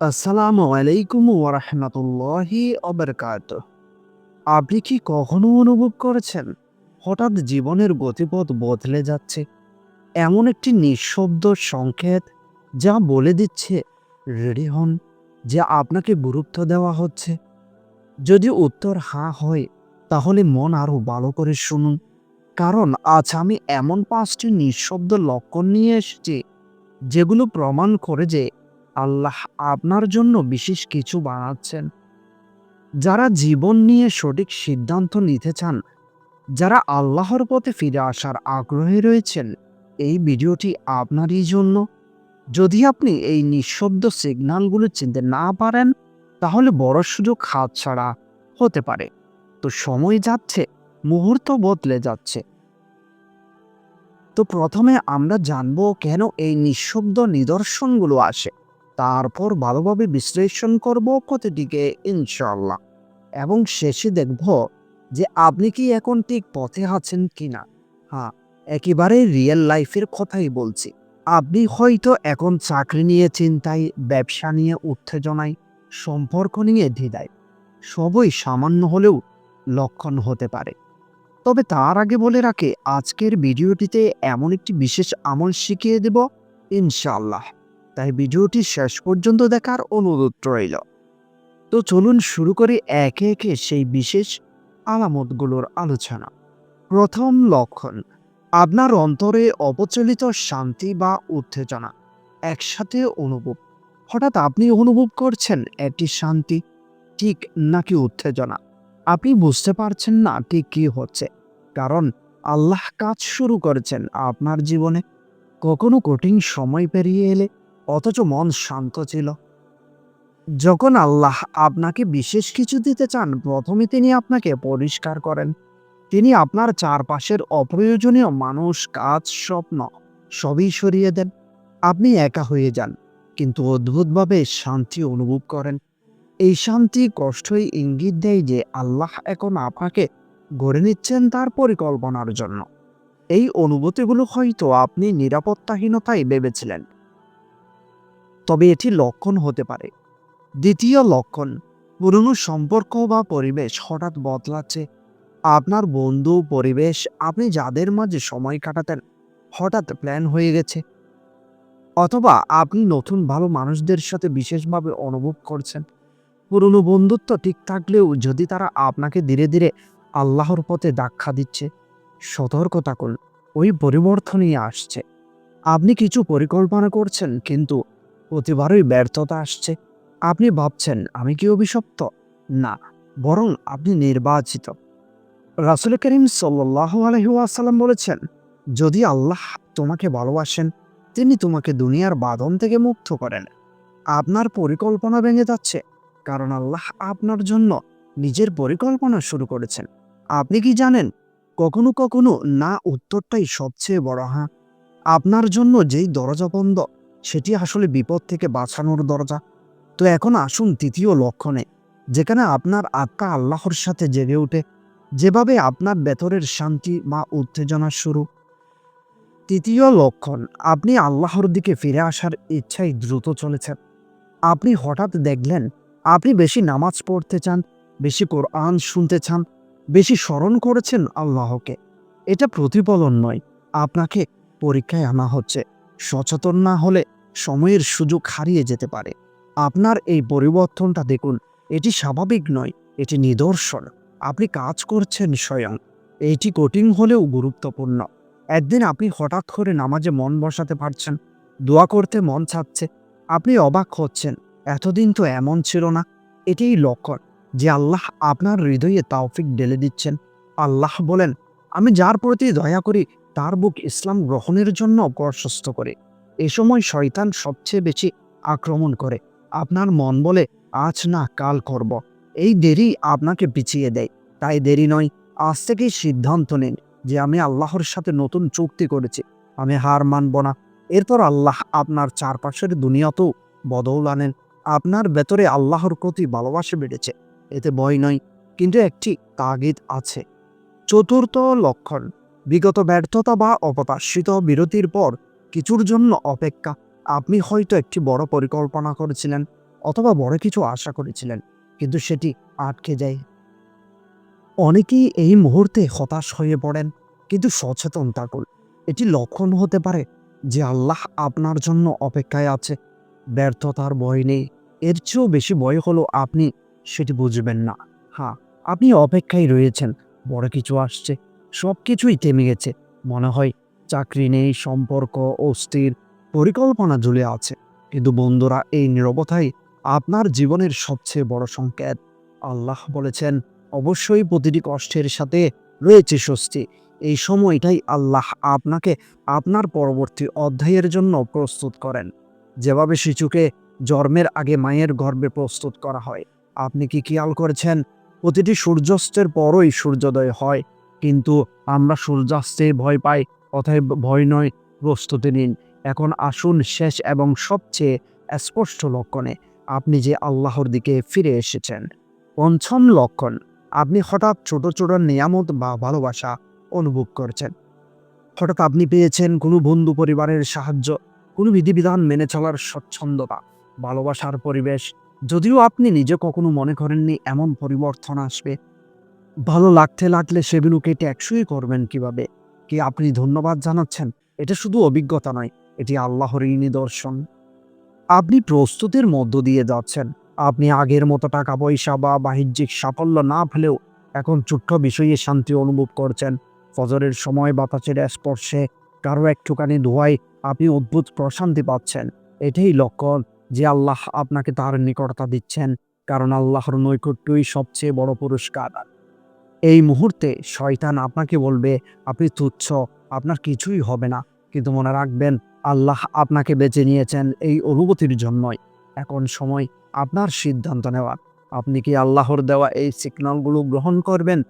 আসসালামু আলাইকুম ওরহমতুল্লাহি অবরকাত আপনি কি কখনো অনুভব করেছেন, হঠাৎ জীবনের গতিপথ বদলে যাচ্ছে? এমন একটি নিঃশব্দ সংকেত যা বলে দিচ্ছে, রেডি হন, যে আপনাকে গুরুত্ব দেওয়া হচ্ছে। যদি উত্তর হাঁ হয়, তাহলে মন আরও ভালো করে শুনুন। কারণ আজ আমি এমন পাঁচটি নিঃশব্দ লক্ষণ নিয়ে এসেছি, যেগুলো প্রমাণ করে যে আল্লাহ আপনার জন্য বিশেষ কিছু বানাচ্ছেন। যারা জীবন নিয়ে সঠিক সিদ্ধান্ত নিতে চান, যারা আল্লাহর পথে ফিরে আসার আগ্রহী রয়েছেন, এই ভিডিওটি আপনারই জন্য। যদি আপনি এই নিঃশব্দ সিগন্যালগুলো চিনতে না পারেন, তাহলে বড় সুযোগ হাত ছাড়া হতে পারে। তো সময় যাচ্ছে, মুহূর্ত বদলে যাচ্ছে। তো প্রথমে আমরা জানব কেন এই নিঃশব্দ নিদর্শনগুলো আসে। তারপর ভালোভাবে বিশ্লেষণ করব প্রতিটিকে ইনশাল্লাহ এবং শেষে দেখব যে আপনি কি এখন ঠিক পথে আছেন কিনা। হ্যাঁ একেবারে রিয়েল লাইফের কথাই বলছি। আপনি হয়তো এখন চাকরি নিয়ে চিন্তায়, ব্যবসা নিয়ে উত্তেজনায়, সম্পর্ক নিয়ে দ্বিধায়। সবই সামান্য হলেও লক্ষণ হতে পারে। তবে তার আগে বলে রাখে, আজকের ভিডিওটিতে এমন একটি বিশেষ আমল শিখিয়ে দেব, ইনশাআল্লাহ। তাই ভিডিওটি শেষ পর্যন্ত দেখার অনুরোধ রইল। তো চলুন শুরু করি একে একে সেই বিশেষ আলামতগুলোর আলোচনা। প্রথম লক্ষণ, আপনার অন্তরে অপচলিত শান্তি বা উত্তেজনা একসাথে অনুভব হঠাৎ আপনি অনুভব করছেন একটি শান্তি, ঠিক নাকি উত্তেজনা? আপনি বুঝতে পারছেন না ঠিক কি হচ্ছে, কারণ আল্লাহ কাজ শুরু করেছেন আপনার জীবনে। কখনো কঠিন সময় পেরিয়ে এলে অথচ মন শান্ত ছিল। যখন আল্লাহ আপনাকে বিশেষ কিছু দিতে চান, প্রথমে তিনি আপনাকে পরিষ্কার করেন। তিনি আপনার চারপাশের অপ্রয়োজনীয় মানুষ, কাজ, স্বপ্ন সবই সরিয়ে দেন। আপনি একা হয়ে যান, কিন্তু অদ্ভুতভাবে শান্তি অনুভব করেন। এই শান্তি কষ্টই ইঙ্গিত দেয় যে আল্লাহ এখন আপনাকে গড়ে নিচ্ছেন তার পরিকল্পনার জন্য। এই অনুভূতিগুলো হয়তো আপনি নিরাপত্তাহীনতায় ভেবেছিলেন। তবে এটি লক্ষণ হতে পারে। দ্বিতীয় লক্ষণ, পুরনো সম্পর্ক বা পরিবেশ হঠাৎ বদলাচ্ছে। আপনার বন্ধু, পরিবেশ, আপনি যাদের মাঝে সময় কাটাতেন, হঠাৎ প্ল্যান হয়ে গেছে। অথবা আপনি নতুন ভালো মানুষদের সাথে বিশেষভাবে অনুভব করছেন। পুরনো বন্ধুত্ব ঠিক থাকলেও যদি তারা আপনাকে ধীরে ধীরে আল্লাহর পথে দাক্ষা দিচ্ছে, সতর্ক থাকুন। ওই পরিবর্তনই আসছে। আপনি কিছু পরিকল্পনা করছেন, কিন্তু প্রতিবারই ব্যর্থতা আসছে। আপনি ভাবছেন, আমি কি অভিশপ্ত? না, বরং আপনি নির্বাচিত। রাসুল করিম সাল্লাহ আলহিউসাল্লাম বলেছেন, যদি আল্লাহ তোমাকে ভালোবাসেন, তিনি তোমাকে দুনিয়ার বাঁধন থেকে মুক্ত করেন। আপনার পরিকল্পনা ভেঙে যাচ্ছে, কারণ আল্লাহ আপনার জন্য নিজের পরিকল্পনা শুরু করেছেন। আপনি কি জানেন, কখনো কখনো না উত্তরটাই সবচেয়ে বড় হ্যাঁ? আপনার জন্য যেই দরজা বন্ধ সেটি আসলে বিপদ থেকে বাঁচানোর দরজা। তো এখন আসুন তৃতীয় লক্ষণে, যেখানে আপনার আত্মা আল্লাহর সাথে জেগে ওঠে। যেভাবে আপনার ভেতরের শান্তি বা উত্তেজনা শুরু। তৃতীয় লক্ষণ, আপনি আল্লাহর দিকে ফিরে আসার ইচ্ছাই দ্রুত চলেছেন। আপনি হঠাৎ দেখলেন, আপনি বেশি নামাজ পড়তে চান, বেশি কোরআন শুনতে চান, বেশি স্মরণ করেছেন আল্লাহকে। এটা প্রতিফলন নয়, আপনাকে পরীক্ষায় আনা হচ্ছে। সচেতন না হলে সময়ের সুযোগ হারিয়ে যেতে পারে। আপনার এই পরিবর্তনটা দেখুন, এটি স্বাভাবিক নয়, এটি নিদর্শন। আপনি কাজ করছেন স্বয়ং। এটি কঠিন হলেও গুরুত্বপূর্ণ। একদিন আপনি হঠাৎ করে নামাজে মন বসাতে পারছেন, দোয়া করতে মন চাচ্ছে, আপনি অবাক হচ্ছেন, এতদিন তো এমন ছিল না। এটিই লক্ষণ যে আল্লাহ আপনার হৃদয়ে তাওফিক ঢেলে দিচ্ছেন। আল্লাহ বলেন, আমি যার প্রতি দয়া করি, তার বুক ইসলাম গ্রহণের জন্য প্রশস্ত করে। এ সময় শয়তান সবচেয়ে বেশি আক্রমণ করে। আপনার মন বলে, আজ না, কাল করব। এই দেরি আপনাকে পিছিয়ে দেয়। তাই দেরি নয়, আজ থেকেই সিদ্ধান্ত নিন যে আমি আল্লাহর সাথে নতুন চুক্তি করেছি। আমি হার মানব না। এরপর আল্লাহ আপনার চারপাশের দুনিয়াতেও বদল আনেন। আপনার ভেতরে আল্লাহর প্রতি ভালোবাসা বেড়েছে। এতে ভয় নয়, কিন্তু একটি তাগিদ আছে। চতুর্থ লক্ষণ, বিগত ব্যর্থতা বা অপ্রত্যাশিত বিরতির পর কিছুর জন্য অপেক্ষা। আপনি হয়তো একটি বড় পরিকল্পনা করেছিলেন অথবা বড় কিছু আশা করেছিলেন, কিন্তু সেটি আটকে যায়। অনেকেই এই মুহূর্তে হতাশ হয়ে পড়েন, কিন্তু সচেতন থাকুন। এটি লক্ষণ হতে পারে যে আল্লাহ আপনার জন্য অপেক্ষায় আছে। ব্যর্থতার ভয় নেই। এর চেয়েও বেশি ভয় হলো আপনি সেটি বুঝবেন না। হ্যাঁ আপনি অপেক্ষায় রয়েছেন। বড় কিছু আসছে। সব কিছুই থেমে গেছে। মনে হয় চাকরি নেই, সম্পর্ক অস্থির, পরিকল্পনা ঝুলে আছে। কিন্তু বন্ধুরা, এই নিরবতাই আপনার জীবনের সবচেয়ে বড় সংকেত। আল্লাহ বলেছেন, অবশ্যই প্রতিটি কষ্টের সাথে রয়েছে স্বস্তি। এই সময়টাই আল্লাহ আপনাকে আপনার পরবর্তী অধ্যায়ের জন্য প্রস্তুত করেন। যেভাবে শিশুকে জন্মের আগে মায়ের গর্ভে প্রস্তুত করা হয়। আপনি কি খেয়াল করেছেন? প্রতিটি সূর্যাস্তের পরই সূর্যোদয় হয়। কিন্তু আমরা সূর্যাস্তে ভয় পাই। অতএব ভয় নয়, প্রস্তুতি নিন। এখন আসুন শেষ এবং সবচেয়ে স্পষ্ট লক্ষণে। আপনি যে আল্লাহর দিকে ফিরে এসেছেন। পঞ্চম লক্ষণ, আপনি হঠাৎ ছোট ছোট নিয়ামত বা ভালোবাসা অনুভব করছেন। হঠাৎ আপনি পেয়েছেন কোনো বন্ধু পরিবারের সাহায্য, কোনো বিধিবিধান মেনে চলার স্বচ্ছন্দতা, ভালোবাসার পরিবেশ। যদিও আপনি নিজে কখনো মনে করেননি এমন পরিবর্তন আসবে। ভালো লাগতে লাগলে সেগুলোকে ট্যাক্সই করবেন কীভাবে? কি আপনি ধন্যবাদ জানাচ্ছেন? এটা শুধু অভিজ্ঞতা নয়, এটি আল্লাহরই নিদর্শন। আপনি প্রস্তুতির মধ্য দিয়ে যাচ্ছেন। আপনি আগের মতো টাকা পয়সা বা বাণিজ্যিক সাফল্য না পেলেও এখন ছোট্ট বিষয়ে শান্তি অনুভব করছেন। ফজরের সময় বাতাসের স্পর্শে কারও একটুখানি ধোয়ায় আপনি অদ্ভুত প্রশান্তি পাচ্ছেন। এটাই লক্ষণ যে আল্লাহ আপনাকে তার নিকটতা দিচ্ছেন, কারণ আল্লাহর নৈকট্যই সবচেয়ে বড় পুরস্কার। এই মুহূর্তে শয়তান আপনাকে বলবে, আপনি তুচ্ছ, আপনার কিছুই হবে না। কিন্তু মনে রাখবেন, আল্লাহ আপনাকে বেছে নিয়েছেন এই অনুভূতির জন্যই। এখন সময় আপনার সিদ্ধান্ত নেওয়ার। আপনি কি আল্লাহর দেওয়া এই সিগন্যালগুলো গ্রহণ করবেন?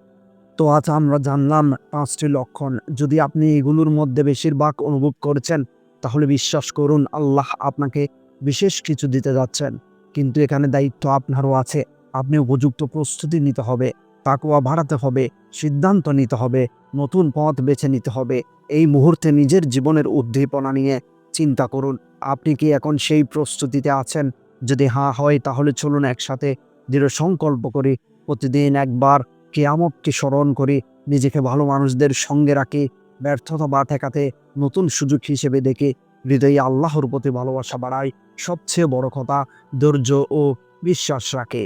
তো আজ আমরা জানলাম পাঁচটি লক্ষণ। যদি আপনি এগুলোর মধ্যে বেশিরভাগ অনুভব করছেন, তাহলে বিশ্বাস করুন, আল্লাহ আপনাকে বিশেষ কিছু দিতে যাচ্ছেন। কিন্তু এখানে দায়িত্ব আপনারও আছে। আপনি উপযুক্ত প্রস্তুতি নিতে হবে। তাকুয়া বাড়াতে হবে, সিদ্ধান্ত নিতে হবে, নতুন পথ বেছে নিতে হবে। এই মুহূর্তে নিজের জীবনের উদ্দীপনা নিয়ে চিন্তা করুন। আপনি কি এখন সেই প্রস্তুতিতে আছেন? যদি হ্যাঁ হয়, তাহলে চলুন একসাথে দৃঢ় সংকল্প করি। প্রতিদিন একবার কেয়ামতকে স্মরণ করি। নিজেকে ভালো মানুষদের সঙ্গে রাখি। ব্যর্থতা বা ঠেকাতে নতুন সুযোগ হিসেবে দেখে। হৃদয়ে আল্লাহর প্রতি ভালোবাসা বাড়ায় সবচেয়ে বড় কথা। ধৈর্য ও বিশ্বাস রাখে।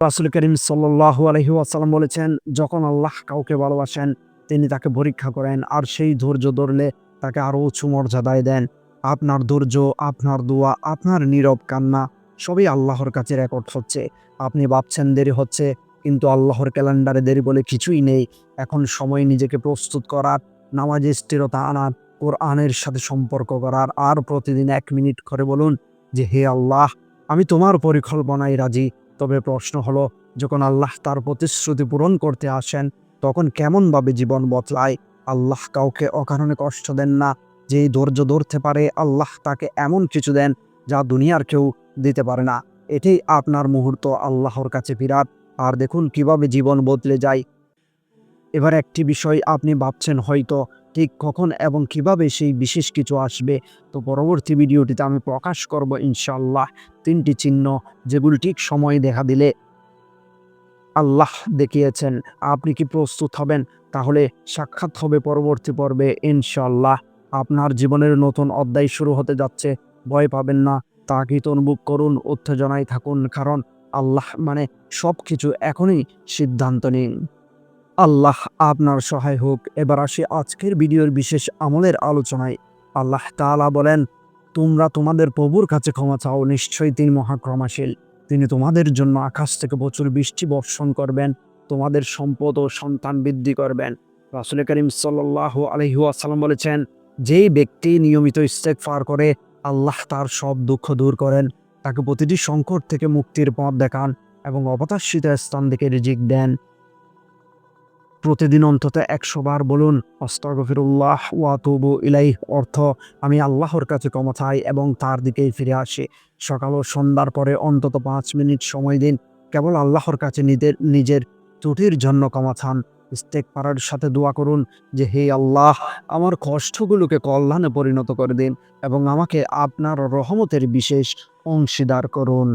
রাসুল করিম সাল্লাহ আলহি আসালাম বলেছেন, যখন আল্লাহ কাউকে ভালোবাসেন, তিনি তাকে পরীক্ষা করেন আর সেই ধৈর্য ধরলে তাকে আরও উঁচু মর্যাদায় দেন। আপনার ধৈর্য, আপনার দোয়া, আপনার নীরব কান্না সবই আল্লাহর কাছে রেকর্ড হচ্ছে। আপনি ভাবছেন দেরি হচ্ছে, কিন্তু আল্লাহর ক্যালেন্ডারে দেরি বলে কিছুই নেই। এখন সময় নিজেকে প্রস্তুত করার, নামাজে স্থিরতা আনার, কোরআনের সাথে সম্পর্ক করার আর প্রতিদিন এক মিনিট করে বলুন যে, হে আল্লাহ, আমি তোমার পরিকল্পনায় রাজি। তবে প্রশ্ন হলো, যখন আল্লাহ তার প্রতিশ্রুতি পূরণ করতে আসেন, তখন কেমনভাবে জীবন বদলায়? আল্লাহ কাউকে অকারণে কষ্ট দেন না। যে ধৈর্য ধরতে পারে, আল্লাহ তাকে এমন কিছু দেন যা দুনিয়ার কেউ দিতে পারে না। এটাই আপনার মুহূর্ত, আল্লাহর কাছে বিরাট। আর দেখুন কীভাবে জীবন বদলে যায়। এবার একটি বিষয় আপনি ভাবছেন হয়তো ঠিক কখন এবং কীভাবে সেই বিশেষ কিছু আসবে, তো পরবর্তী ভিডিওটিতে আমি প্রকাশ করব ইনশাল্লাহ তিনটি চিহ্ন যেগুলি ঠিক সময়ে দেখা দিলে আল্লাহ দেখিয়েছেন। আপনি কি প্রস্তুত হবেন? তাহলে সাক্ষাৎ হবে পরবর্তী পর্বে ইনশাল্লাহ আপনার জীবনের নতুন অধ্যায় শুরু হতে যাচ্ছে, ভয় পাবেন না। তাকিত অনুভব করুন, উত্তেজনায় থাকুন, কারণ আল্লাহ মানে সব কিছু এখনই সিদ্ধান্ত নিন। আল্লাহ আপনার সহায় হোক। এবার আসি আজকের ভিডিওর বিশেষ আমলের আলোচনায়। আল্লাহ তাআলা বলেন, তোমরা তোমাদের প্রভুর কাছে ক্ষমা চাও, নিশ্চয়ই তিনি মহাক্রমাশীল তিনি তোমাদের জন্য আকাশ থেকে প্রচুর বৃষ্টি বর্ষণ করবেন, তোমাদের সম্পদ ও সন্তান বৃদ্ধি করবেন। রাসুল করিম সাল্লাহ আলহিউসালাম বলেছেন, যেই ব্যক্তি নিয়মিত ইস্তেকফার করে, আল্লাহ তার সব দুঃখ দূর করেন। তাকে প্রতিটি সংকট থেকে মুক্তির পথ দেখান এবং অবতাশিত স্থান থেকে রিজিক দেন। প্রতিদিন অন্তত একশো বার বলুন অস্তগফিরুল্লাহ ওয়াতুবু ইলাই অর্থ, আমি আল্লাহর কাছে ক্ষমা চাই এবং তার দিকেই ফিরে আসি। সকাল ও সন্ধ্যার পরে অন্তত পাঁচ মিনিট সময় দিন। কেবল আল্লাহর কাছে নিজের নিজের ত্রুটির জন্য ক্ষমা চান। ইস্তেক পাড়ার সাথে দোয়া করুন যে, হে আল্লাহ, আমার কষ্টগুলোকে কল্যাণে পরিণত করে দিন এবং আমাকে আপনার রহমতের বিশেষ অংশীদার করুন।